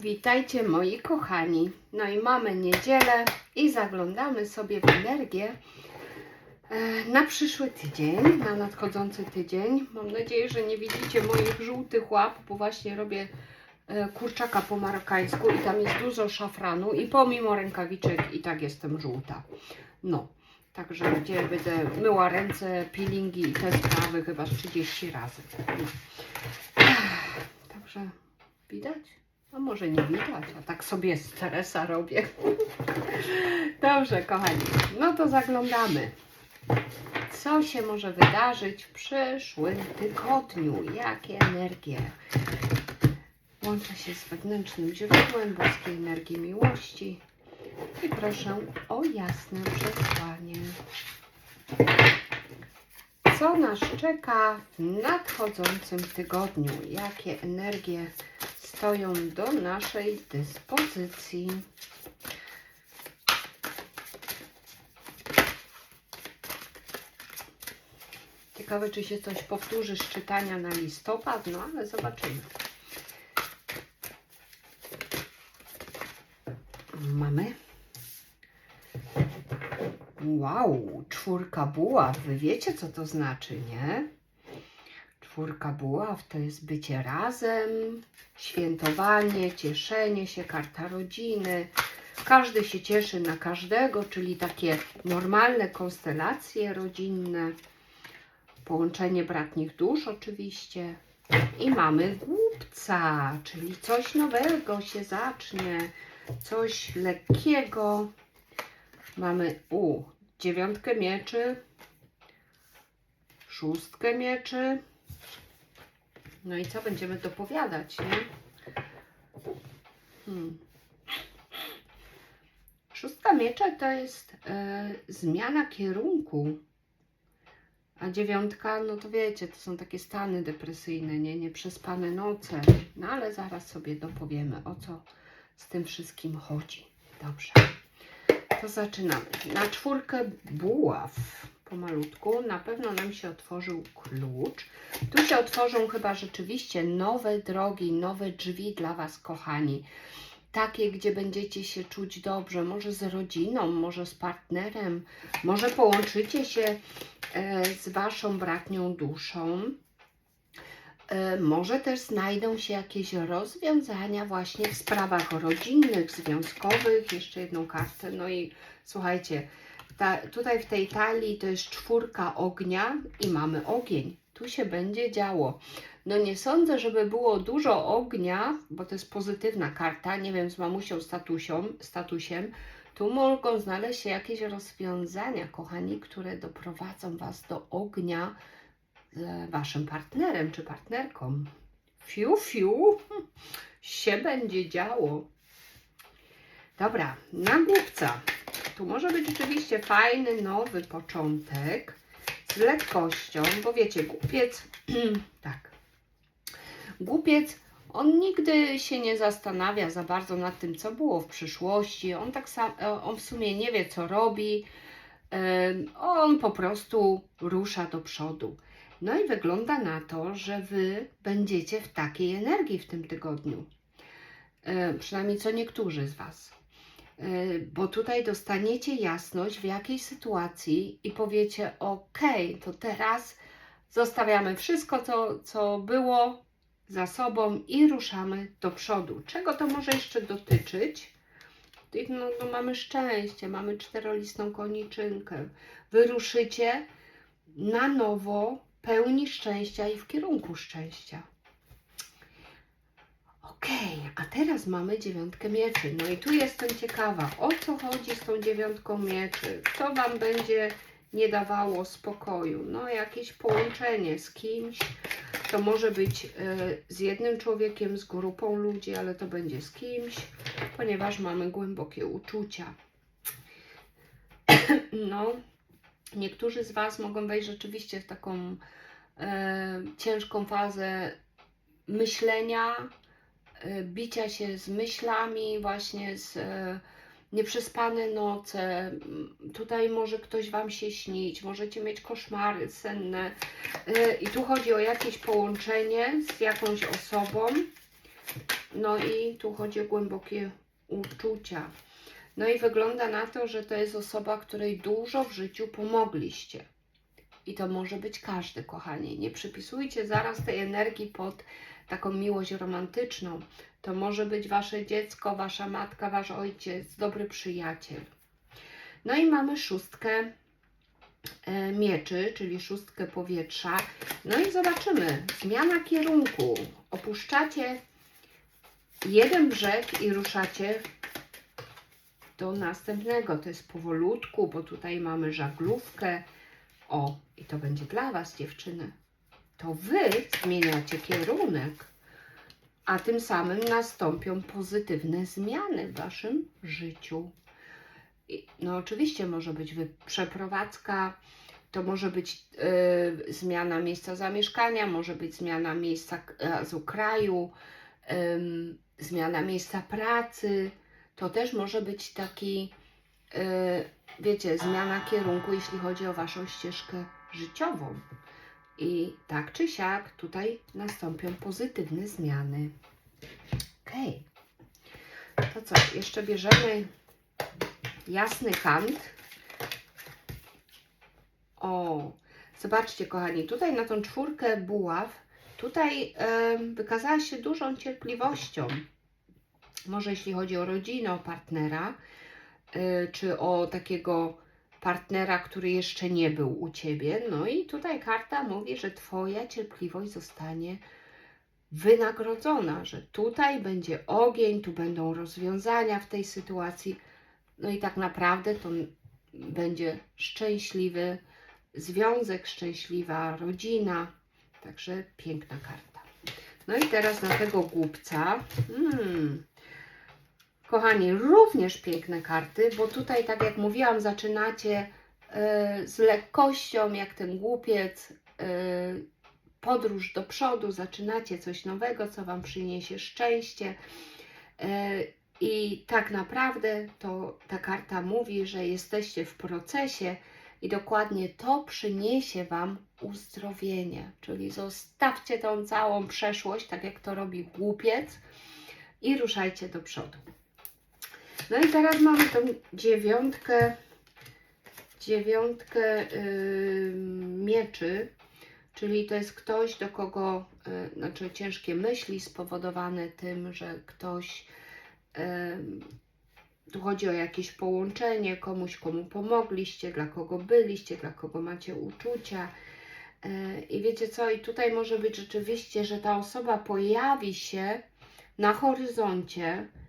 Witajcie moi kochani. No i mamy niedzielę i zaglądamy sobie w energię e, na przyszły tydzień, na nadchodzący tydzień. Mam nadzieję, że nie widzicie moich żółtych łap, bo właśnie robię e, kurczaka po marokańsku i tam jest dużo szafranu i pomimo rękawiczek i tak jestem żółta. No, także gdzie będę myła ręce, peelingi i te sprawy chyba z 30 razy. Także widać? A może nie widać, a tak sobie stresa robię. Dobrze, kochani, no to zaglądamy. Co się może wydarzyć w przyszłym tygodniu? Jakie energie? Łączę się z wewnętrznym źródłem boskiej energii miłości i proszę o jasne przesłanie. Co nas czeka w nadchodzącym tygodniu? Jakie energie stoją do naszej dyspozycji? Ciekawe, czy się coś powtórzy z czytania na listopad, no ale zobaczymy. Mamy. Wow, czwórka buław. Wy wiecie, co to znaczy, nie? Czwórka buław to jest bycie razem, świętowanie, cieszenie się, karta rodziny. Każdy się cieszy na każdego, czyli takie normalne konstelacje rodzinne. Połączenie bratnich dusz oczywiście. I mamy głupca, czyli coś nowego się zacznie, coś lekkiego. Mamy u dziewiątkę mieczy, szóstkę mieczy. No i co będziemy dopowiadać, nie? Hmm. Szóstka mieczy to jest e, zmiana kierunku. A dziewiątka, no to wiecie, to są takie stany depresyjne, nie? Nieprzespane noce. No ale zaraz sobie dopowiemy, o co z tym wszystkim chodzi. Dobrze. To zaczynamy. Na czwórkę buław pomalutku na pewno nam się otworzył klucz. Tu się otworzą chyba rzeczywiście nowe drogi, nowe drzwi dla Was, kochani. Takie, gdzie będziecie się czuć dobrze, może z rodziną, może z partnerem, może połączycie się e, z Waszą bratnią duszą. E, Może też znajdą się jakieś rozwiązania właśnie w sprawach rodzinnych, związkowych. Jeszcze jedną kartę. No i słuchajcie, ta, tutaj w tej talii to jest czwórka ognia i mamy ogień. Tu się będzie działo. No nie sądzę, żeby było dużo ognia, bo to jest pozytywna karta. Nie wiem, z mamusią statusią, statusiem. Tu mogą znaleźć się jakieś rozwiązania, kochani, które doprowadzą Was do ognia z Waszym partnerem czy partnerką. Fiu, fiu, się będzie działo. Dobra, na głupca. Tu może być rzeczywiście fajny, nowy początek z lekkością, bo wiecie, głupiec, tak, głupiec, on nigdy się nie zastanawia za bardzo nad tym, co było w przyszłości. On tak sam, on w sumie nie wie, co robi. On po prostu rusza do przodu. No i wygląda na to, że Wy będziecie w takiej energii w tym tygodniu. E, przynajmniej co niektórzy z Was. E, bo tutaj dostaniecie jasność w jakiej sytuacji i powiecie: OK, to teraz zostawiamy wszystko, co, co było za sobą i ruszamy do przodu. Czego to może jeszcze dotyczyć? No, no mamy szczęście, mamy czterolistną koniczynkę. Wyruszycie na nowo pełni szczęścia i w kierunku szczęścia. Okej, a teraz mamy dziewiątkę mieczy. No i tu jestem ciekawa, o co chodzi z tą dziewiątką mieczy? Co Wam będzie nie dawało spokoju? No jakieś połączenie z kimś. To może być e, z jednym człowiekiem, z grupą ludzi, ale to będzie z kimś, ponieważ mamy głębokie uczucia. No, niektórzy z Was mogą wejść rzeczywiście w taką e, ciężką fazę myślenia, bicia się z myślami, właśnie z e, nieprzespane noce. M, Tutaj może ktoś Wam się śnić, możecie mieć koszmary senne. E, I tu chodzi o jakieś połączenie z jakąś osobą. No i tu chodzi o głębokie uczucia. No i wygląda na to, że to jest osoba, której dużo w życiu pomogliście. I to może być każdy, kochani. Nie przypisujcie zaraz tej energii pod taką miłość romantyczną. To może być wasze dziecko, wasza matka, wasz ojciec, dobry przyjaciel. No i mamy szóstkę e, mieczy, czyli szóstkę powietrza. No i zobaczymy. Zmiana kierunku. Opuszczacie jeden brzeg i ruszacie do następnego. To jest powolutku, bo tutaj mamy żaglówkę. O, i to będzie dla Was, dziewczyny. To Wy zmieniacie kierunek, a tym samym nastąpią pozytywne zmiany w Waszym życiu. I, no, oczywiście może być przeprowadzka, to może być e, zmiana miejsca zamieszkania, może być zmiana miejsca e, z kraju, em, zmiana miejsca pracy. To też może być taki, e, wiecie, zmiana kierunku, jeśli chodzi o Waszą ścieżkę życiową. I tak czy siak tutaj nastąpią pozytywne zmiany. Okej. To co, jeszcze bierzemy jasny kant. O, zobaczcie kochani, tutaj na tą czwórkę buław, tutaj wykazała się dużą cierpliwością. Może jeśli chodzi o rodzinę, o partnera, y, czy o takiego partnera, który jeszcze nie był u Ciebie. No i tutaj karta mówi, że Twoja cierpliwość zostanie wynagrodzona, że tutaj będzie ogień, tu będą rozwiązania w tej sytuacji. No i tak naprawdę to będzie szczęśliwy związek, szczęśliwa rodzina. Także piękna karta. No i teraz na tego głupca. Hmm. Kochani, również piękne karty, bo tutaj, tak jak mówiłam, zaczynacie e, z lekkością, jak ten głupiec, e, podróż do przodu, zaczynacie coś nowego, co Wam przyniesie szczęście. E, I tak naprawdę to ta karta mówi, że jesteście w procesie i dokładnie to przyniesie Wam uzdrowienie. Czyli zostawcie tą całą przeszłość, tak jak to robi głupiec, i ruszajcie do przodu. No i teraz mamy tą dziewiątkę, dziewiątkę yy, mieczy, czyli to jest ktoś, do kogo, yy, znaczy ciężkie myśli spowodowane tym, że ktoś, yy, tu chodzi o jakieś połączenie, komuś, komu pomogliście, dla kogo byliście, dla kogo macie uczucia. Yy, I wiecie co, i tutaj może być rzeczywiście, że ta osoba pojawi się na horyzoncie, y,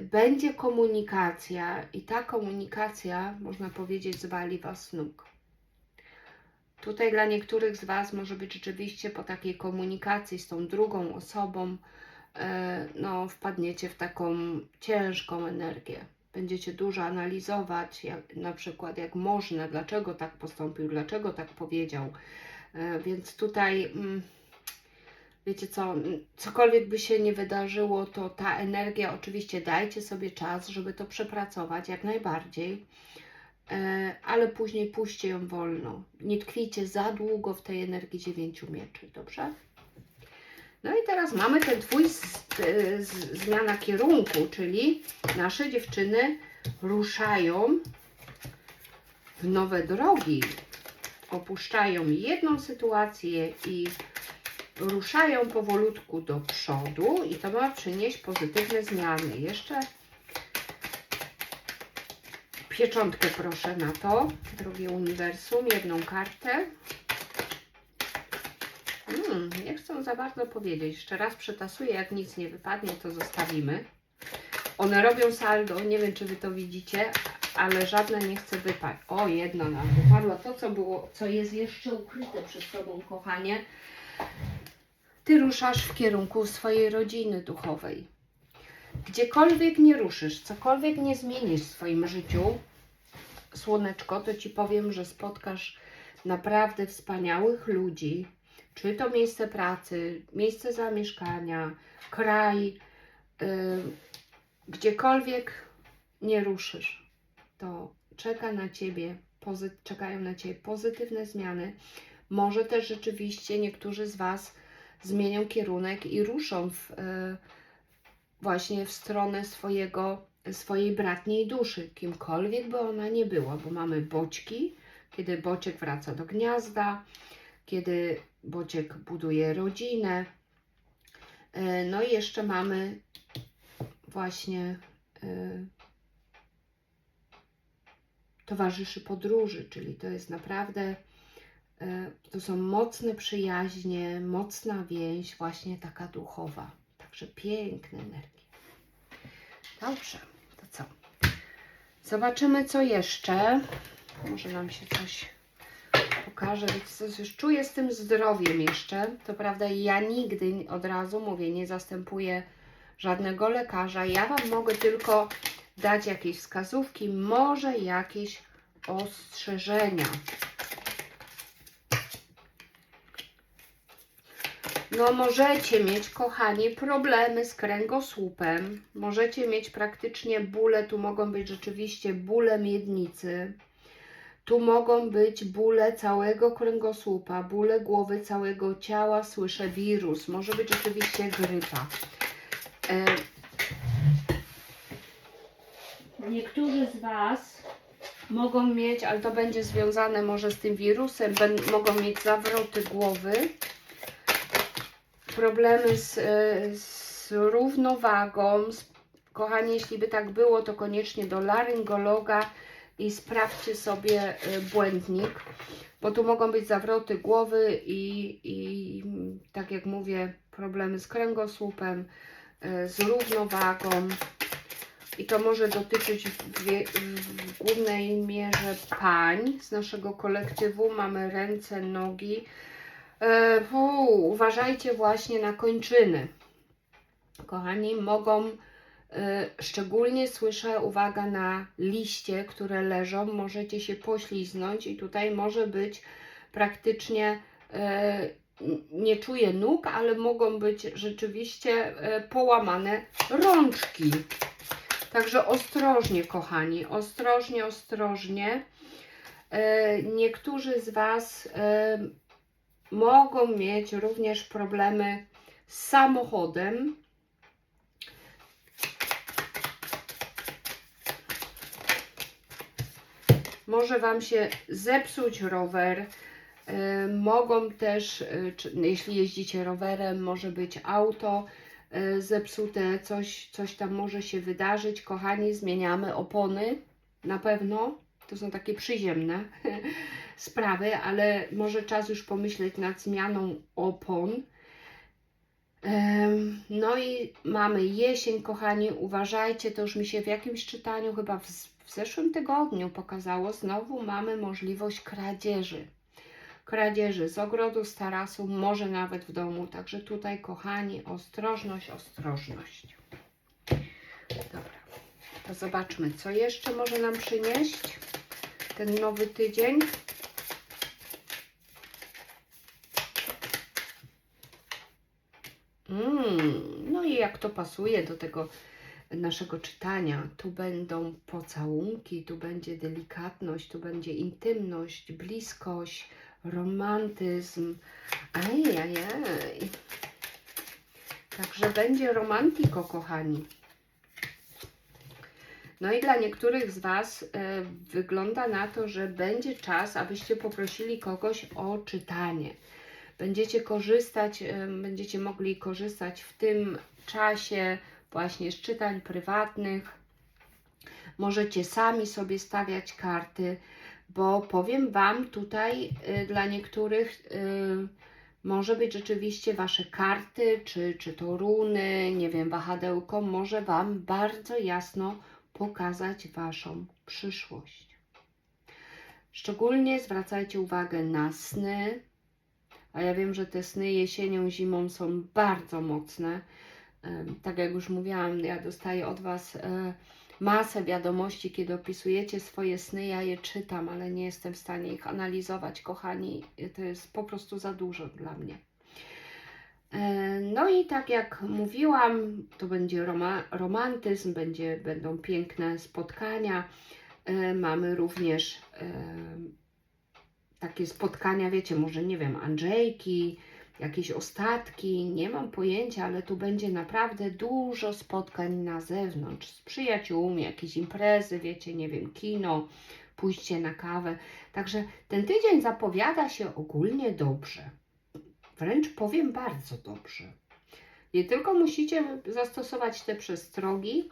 będzie komunikacja i ta komunikacja, można powiedzieć, zwali Was z nóg. Tutaj dla niektórych z Was może być rzeczywiście po takiej komunikacji z tą drugą osobą, y, no, wpadniecie w taką ciężką energię. Będziecie dużo analizować, jak, na przykład jak można, dlaczego tak postąpił, dlaczego tak powiedział. Y, Więc tutaj mm, wiecie co, cokolwiek by się nie wydarzyło, to ta energia, oczywiście dajcie sobie czas, żeby to przepracować jak najbardziej, e, ale później puśćcie ją wolno. Nie tkwijcie za długo w tej energii dziewięciu mieczy, dobrze? No i teraz mamy ten twój e, zmiana kierunku, czyli nasze dziewczyny ruszają w nowe drogi. Opuszczają jedną sytuację i ruszają powolutku do przodu i to ma przynieść pozytywne zmiany. Jeszcze pieczątkę proszę na to, drugie uniwersum, jedną kartę. Hmm, nie chcę za bardzo powiedzieć. Jeszcze raz przetasuję, jak nic nie wypadnie, to zostawimy. One robią saldo, nie wiem czy Wy to widzicie, ale żadne nie chce wypaść. O, jedno nam wypadło. To, co było, co jest jeszcze ukryte przed Tobą, kochanie. Ty ruszasz w kierunku swojej rodziny duchowej. Gdziekolwiek nie ruszysz, cokolwiek nie zmienisz w swoim życiu, słoneczko, to ci powiem, że spotkasz naprawdę wspaniałych ludzi. Czy to miejsce pracy, miejsce zamieszkania, kraj, yy, gdziekolwiek nie ruszysz, to czeka na ciebie, czekają na ciebie pozytywne zmiany. Może też rzeczywiście niektórzy z Was zmienią kierunek i ruszą w, e, właśnie w stronę swojego, swojej bratniej duszy, kimkolwiek by ona nie była, bo mamy boćki, kiedy bociek wraca do gniazda, kiedy bociek buduje rodzinę. E, No i jeszcze mamy właśnie e, towarzyszy podróży, czyli to jest naprawdę, to są mocne przyjaźnie, mocna więź, właśnie taka duchowa. Także piękne energie. Dobrze, to co? Zobaczymy, co jeszcze. Może nam się coś pokaże. Wiecie co, już czuję z tym zdrowiem jeszcze. To prawda, ja nigdy od razu mówię, nie zastępuję żadnego lekarza. Ja Wam mogę tylko dać jakieś wskazówki, może jakieś ostrzeżenia. No, możecie mieć, kochani, problemy z kręgosłupem. Możecie mieć praktycznie bóle, tu mogą być rzeczywiście bóle miednicy. Tu mogą być bóle całego kręgosłupa, bóle głowy, całego ciała, słyszę wirus, może być oczywiście grypa. E, Niektórzy z Was mogą mieć, ale to będzie związane może z tym wirusem, mogą mieć zawroty głowy, problemy z, e, z równowagą. Kochani, jeśli by tak było, to koniecznie do laryngologa i sprawdźcie sobie e, błędnik, bo tu mogą być zawroty głowy i, i tak jak mówię, problemy z kręgosłupem, e, z równowagą. I to może dotyczyć w, w głównej mierze pań z naszego kolektywu. Mamy ręce, nogi. E, fu, uważajcie właśnie na kończyny. Kochani, mogą, e, szczególnie słyszę, uwaga na liście, które leżą, możecie się pośliznąć i tutaj może być praktycznie, e, nie czuję nóg, ale mogą być rzeczywiście e, połamane rączki. Także ostrożnie, kochani, ostrożnie, ostrożnie. E, Niektórzy z Was e, mogą mieć również problemy z samochodem. Może Wam się zepsuć rower. E, Mogą też, czy- jeśli jeździcie rowerem, może być auto e, zepsute, coś, coś tam może się wydarzyć. Kochani, zmieniamy opony na pewno. To są takie przyziemne sprawy, ale może czas już pomyśleć nad zmianą opon. No i mamy jesień, kochani. Uważajcie, to już mi się w jakimś czytaniu, chyba w, w zeszłym tygodniu pokazało, znowu mamy możliwość kradzieży kradzieży z ogrodu, z tarasu, może nawet w domu. Także tutaj, kochani, ostrożność, ostrożność. Dobra, zobaczmy, co jeszcze może nam przynieść ten nowy tydzień. Mm, no i jak to pasuje do tego naszego czytania. Tu będą pocałunki, tu będzie delikatność, tu będzie intymność, bliskość, romantyzm. Ajajaj. Także będzie romantiko, kochani. No i dla niektórych z Was e, wygląda na to, że będzie czas, abyście poprosili kogoś o czytanie. Będziecie korzystać, e, będziecie mogli korzystać w tym czasie właśnie z czytań prywatnych. Możecie sami sobie stawiać karty, bo powiem Wam tutaj y, dla niektórych może być rzeczywiście Wasze karty, czy, czy to runy, nie wiem, wahadełko, może Wam bardzo jasno pokazać Waszą przyszłość. Szczególnie zwracajcie uwagę na sny, a ja wiem, że te sny jesienią, zimą są bardzo mocne. Tak jak już mówiłam, ja dostaję od Was e, masę wiadomości, kiedy opisujecie swoje sny. Ja je czytam, ale nie jestem w stanie ich analizować, kochani. To jest po prostu za dużo dla mnie. No i tak jak mówiłam, to będzie roma, romantyzm, będzie, będą piękne spotkania. E, Mamy również e, takie spotkania, wiecie, może nie wiem, Andrzejki, jakieś ostatki, nie mam pojęcia, ale tu będzie naprawdę dużo spotkań na zewnątrz z przyjaciółmi, jakieś imprezy, wiecie, nie wiem, kino, pójście na kawę. Także ten tydzień zapowiada się ogólnie dobrze. Wręcz powiem bardzo dobrze. Nie tylko musicie zastosować te przestrogi,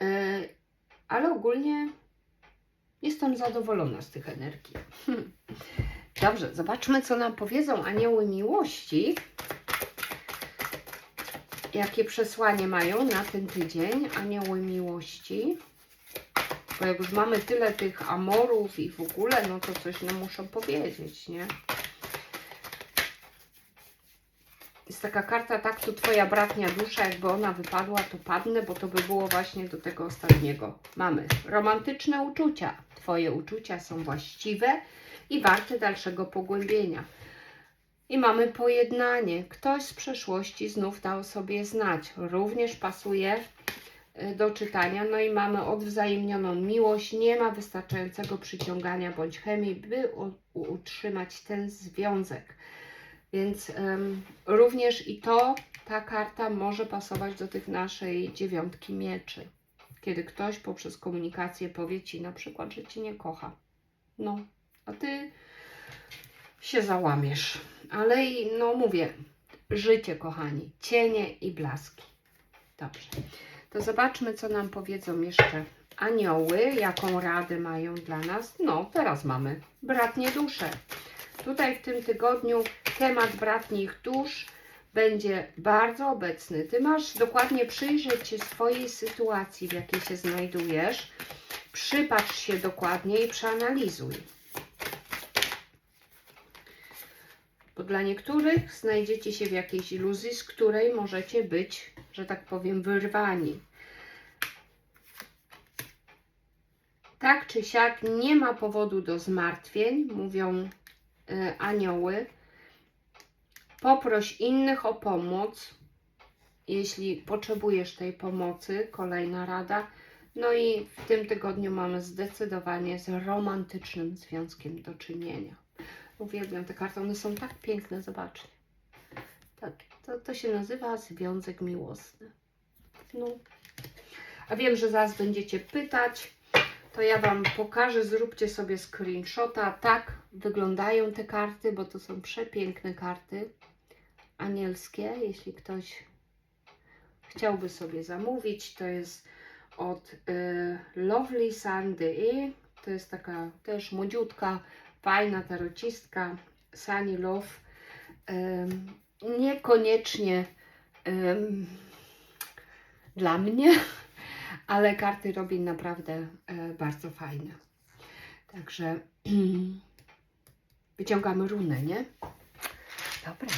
yy, ale ogólnie jestem zadowolona z tych energii. Dobrze, zobaczmy, co nam powiedzą anioły miłości. Jakie przesłanie mają na ten tydzień anioły miłości. Bo jak już mamy tyle tych amorów i w ogóle, no to coś nam muszą powiedzieć, nie? Jest taka karta, tak, tu Twoja bratnia dusza, jakby ona wypadła, to padnę, bo to by było właśnie do tego ostatniego. Mamy romantyczne uczucia. Twoje uczucia są właściwe i warte dalszego pogłębienia. I mamy pojednanie. Ktoś z przeszłości znów dał sobie znać. Również pasuje y, do czytania. No i mamy odwzajemnioną miłość. Nie ma wystarczającego przyciągania bądź chemii, by utrzymać ten związek. Więc em, również i to, ta karta może pasować do tych naszej dziewiątki mieczy. Kiedy ktoś poprzez komunikację powie Ci na przykład, że Cię nie kocha. No, a Ty się załamiesz. Ale no mówię, życie kochani, cienie i blaski. Dobrze. To zobaczmy, co nam powiedzą jeszcze anioły, jaką radę mają dla nas. No, teraz mamy bratnie dusze. Tutaj w tym tygodniu temat bratnich dusz będzie bardzo obecny. Ty masz dokładnie przyjrzeć się swojej sytuacji, w jakiej się znajdujesz. Przypatrz się dokładnie i przeanalizuj. Bo dla niektórych znajdziecie się w jakiejś iluzji, z której możecie być, że tak powiem, wyrwani. Tak czy siak nie ma powodu do zmartwień, mówią anioły. Poproś innych o pomoc, jeśli potrzebujesz tej pomocy. Kolejna rada. No i w tym tygodniu mamy zdecydowanie z romantycznym związkiem do czynienia. Uwielbiam te karty, one są tak piękne, zobaczcie. Tak, to, to się nazywa związek miłosny. No. A wiem, że zaraz będziecie pytać, to ja Wam pokażę, zróbcie sobie screenshota. Tak wyglądają te karty, bo to są przepiękne karty anielskie. Jeśli ktoś chciałby sobie zamówić, to jest od y, Lovely Sandy. To jest taka też młodziutka, fajna tarocistka Sunny Love. Ym, niekoniecznie ym, dla mnie, ale karty robi naprawdę e, bardzo fajne. Także wyciągamy runę, nie? Dobra.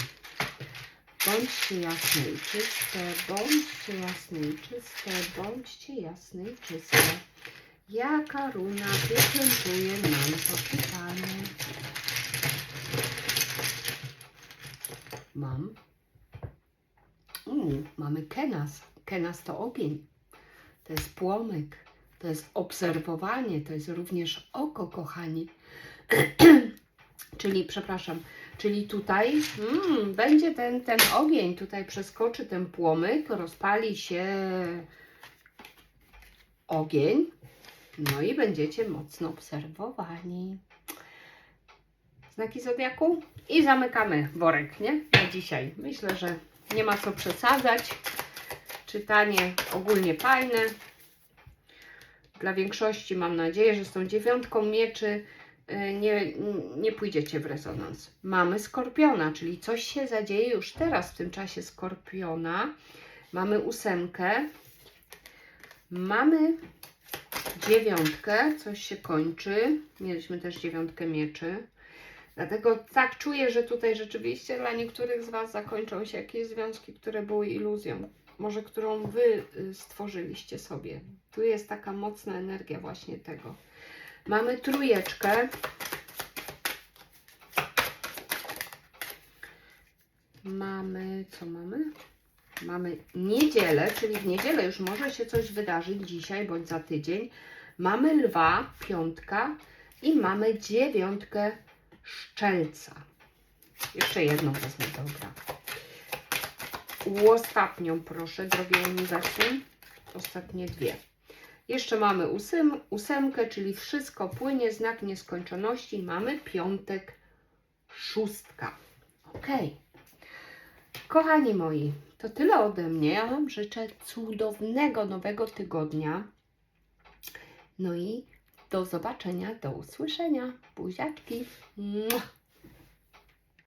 Bądźcie jasne i czyste, bądźcie jasne i czyste, bądźcie jasne i czyste. Jaka runa wyklętuje nam to czytanie? Mam. Mm, mamy kenas. Kenas to ogień. To jest płomyk. To jest obserwowanie. To jest również oko, kochani. czyli, przepraszam, czyli tutaj mm, będzie ten, ten ogień. Tutaj przeskoczy ten płomyk, rozpali się ogień. No i będziecie mocno obserwowani. Znaki zodiaku? I zamykamy worek, nie? Na dzisiaj. Myślę, że nie ma co przesadzać. Czytanie ogólnie fajne. Dla większości mam nadzieję, że z tą dziewiątką mieczy y, nie, nie pójdziecie w rezonans. Mamy skorpiona, czyli coś się zadzieje już teraz w tym czasie skorpiona. Mamy ósemkę. Mamy dziewiątkę, coś się kończy. Mieliśmy też dziewiątkę mieczy. Dlatego tak czuję, że tutaj rzeczywiście dla niektórych z Was zakończą się jakieś związki, które były iluzją, może którą Wy y, stworzyliście sobie. Tu jest taka mocna energia właśnie tego. Mamy trójeczkę. Mamy, co mamy? Mamy niedzielę, czyli w niedzielę już może się coś wydarzyć dzisiaj bądź za tydzień. Mamy lwa, piątka i mamy dziewiątkę szczelca. Jeszcze jedną wezmę, dobra. Ostatnią proszę, drogie uniwersum. Ostatnie dwie. Jeszcze mamy ósem, ósemkę, czyli wszystko płynie, znak nieskończoności. Mamy piątek, szóstka. Ok. Kochani moi, to tyle ode mnie. Ja Wam życzę cudownego nowego tygodnia. No i do zobaczenia, do usłyszenia. Buziaczki. Mua.